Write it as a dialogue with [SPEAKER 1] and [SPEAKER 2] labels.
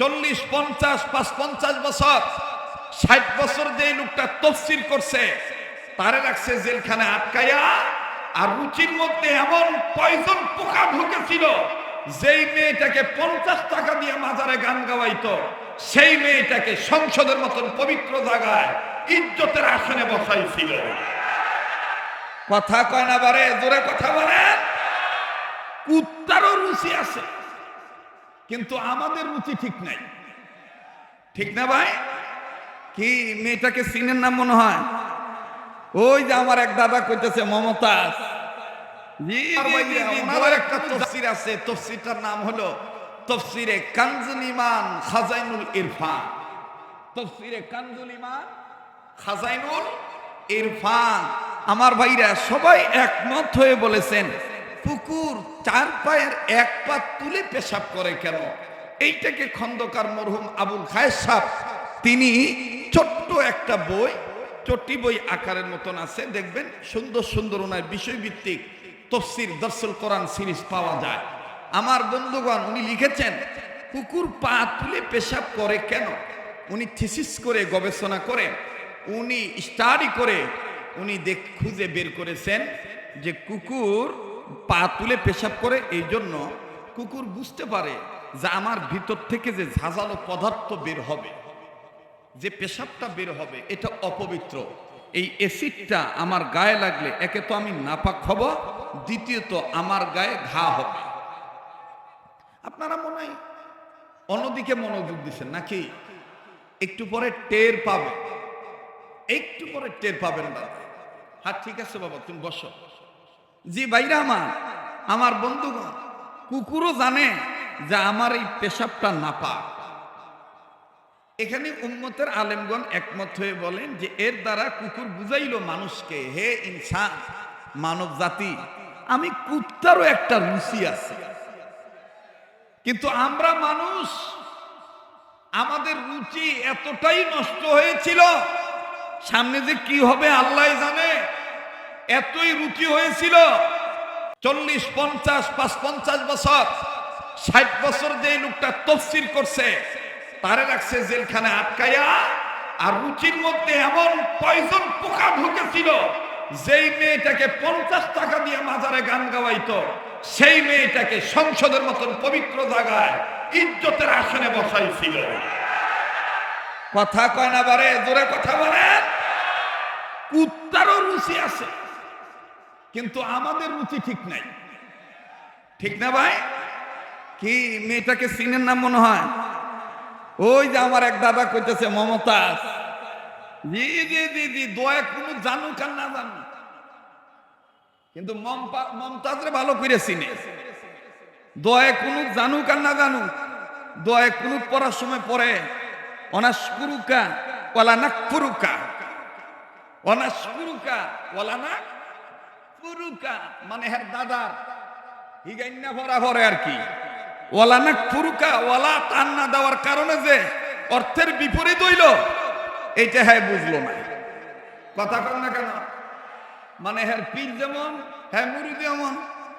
[SPEAKER 1] চল্লিশ, পঞ্চাশ পাঁচ পঞ্চাশ বছর, ষাট বছর যে লোকটা তফসিল করছে, তারে রাখছে জেলখানে আটকাইয়া, আর রুচির মধ্যে এমন পয়জন পোকা ঢুকেছিল, যেই মেয়েটাকে পঞ্চাশ টাকা দিয়ে মাজারে গান গাওয়াইতো, সেই মেয়েটাকে সংসদের মতন পবিত্র জায়গায় ইজ্জতের আসনে বসাইছিল। কথা কয় না বারে? জোরে কথা বলেন। কুত্তারও রুচি আছে। কিন্তু আমাদের রুচি ঠিক নাই। ঠিক না ভাই? কি মেয়েটাকে সিনের নাম মনে হয়? ওই যে আমার এক দাদা কইতেছে মমতাজ। একটা তফসির আছে তফসিরটার নাম হলো তফসিরে কানজুল ইমান খাজাইনুল ইরফান। তফসিরে কানজুল ইমান খাজাইনুল ইরফান। আমার ভাইরা সবাই একমত হয়ে বলেছেন কুকুর চার পায়ের এক পা তুলে পেশাব করে কেন? এইটাকে খন্দকার মরহুম আবুল খায়ের সাহ তিনি ছোট্ট একটা বই, চটি বই আকারের মতন আছে, দেখবেন সুন্দর সুন্দর ওনার বিষয়ভিত্তিক তফসির দর্শল কোরআন সিরিজ পাওয়া যায়। আমার বন্ধুগণ, উনি লিখেছেন কুকুর পা তুলে পেশাব করে কেন? উনি থিসিস করে, গবেষণা করে, উনি স্টাডি করে, উনি দেখ, খুঁজে বের করেছেন যে কুকুর পা তুলে পেশাব করে এই জন্য কুকুর বুঝতে পারে যে আমার ভিতর থেকে যে ঝাঁঝালো পদার্থ বের হবে, যে পেশাবটা বের হবে, এটা অপবিত্র। এই অ্যাসিডটা আমার গায়ে লাগলে একে তো আমি নাপাক হব, দ্বিতীয়ত আমার গায়ে ঘা হবে। আপনারা মনে হয় অন্যদিকে মনোযোগ দিচ্ছেন নাকি? একটু পরে টের পাবে একটু পরে টের পাবেন দাদা হ্যাঁ ঠিক আছে বাবা, তুমি বসো। জি ভাইরা আমার আমার বন্ধুগণ, কুকুরও জানে যে আমার এই পেশাবটা নাপাক। এখানে উম্মতের আলেমগণ একমত হয়ে বলেন যে এর দ্বারা কুকুর বুঝাইল মানুষকে, হে ইনসান, মানব জাতি, আমি কুত্তারও একটা রুচি আছে। কিন্তু আমরা মানুষ, আমাদের রুচি এতটাই নষ্ট হয়েছিল, সামনে যে কি হবে আল্লাহ জানে। এতই রুচি হয়েছিল, চল্লিশ, পঞ্চাশ, পাঁচ, পঞ্চাশ বছর, ষাট বছর যে লোকটা তফসিল করছে, তারে রাখছে জেলখানে আটকাইয়া, আর রুচির মধ্যে এমন পয়জন পোকা ঢুকেছিল, যেই মেয়েটাকে পঞ্চাশ টাকা দিয়ে মাজারে গান গাওয়াইতো, সেই মেয়েটাকে সংসদের মতন পবিত্র জায়গায় ইজ্জতের আসনে বসাইছিল। কথা কয় না বারে, জোরে কথা বলেন। কুত্তারও রুচি আছে। কিন্তু আমাদের রুচি ঠিক নাই। ঠিক না ভাই? কি মেয়েটাকে সিনের নাম মনে হয়? ওই যে আমার এক দাদা কইতেছে, মমতাজ। জি জি জি জি, দয়া কোনো জানুক আর না জানুক। কিন্তু মমতাজরে ভালো করে চিনে। দয়া কোনো জানুক আর না জানুক। দয়া কোনো পড়ার সময় পড়ে। অনাস্কুরুকা ওয়ালা নাকফুরুকা অনাস্কুরুকা ওয়ালা না মানে হ্যার দাদার। হিগাইন্না ভরা ভরে আর কি। ওয়ালা না ফুরুকা, ওয়ালা তান না দেওয়ার কারণে যে অর্থের বিপরীত হইল, এইটা হ্যাঁ বুঝলো না। কথা কর না কেন? মানে হ্যার পীর যেমন হ্যাঁ মুরু যেমন